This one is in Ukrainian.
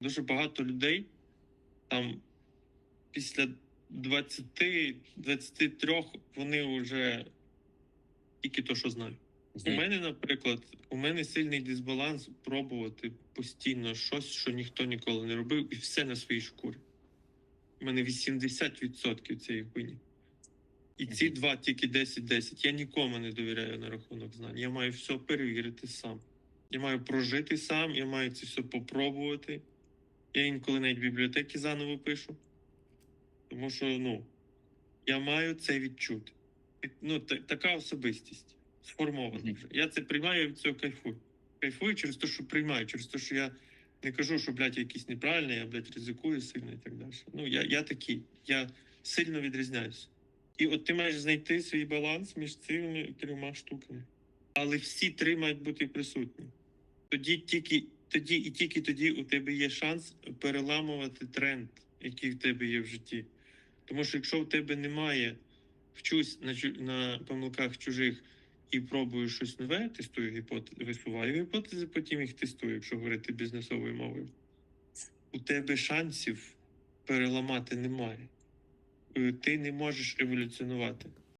Дуже багато людей там після 20-23 вони вже тільки то, що знають. У мене, наприклад, у мене сильний дисбаланс пробувати постійно щось, що ніхто ніколи не робив, і все на своїй шкурі. У мене 80% цієї хуйні. І ці два тільки 10-10. Я нікому не довіряю на рахунок знань. Я маю все перевірити сам. Я маю прожити сам, я маю це все попробувати. Я інколи навіть бібліотеки заново пишу. Тому що, ну, я маю це відчути. Ну, та- така особистість сформована вже. Я це приймаю і від цього кайфую. Кайфую через те, що приймаю, через те, що я не кажу, що, блядь, я якийсь неправильний, я, блядь, ризикую сильно і так далі. Ну, я, я такий, я сильно відрізняюся. І от ти маєш знайти свій баланс між цими трьома штуками. Але всі три мають бути присутні. Тоді тільки тоді і тільки тоді у тебе є шанс переламувати тренд, який в тебе є в житті. Тому що якщо в тебе немає вчусь на, на помилках чужих і пробую щось нове, тестую гіпотези, висуваю гіпотези, потім їх тестую, якщо говорити бізнесовою мовою. У тебе шансів переламати немає. Е, Ти не можеш еволюціонувати.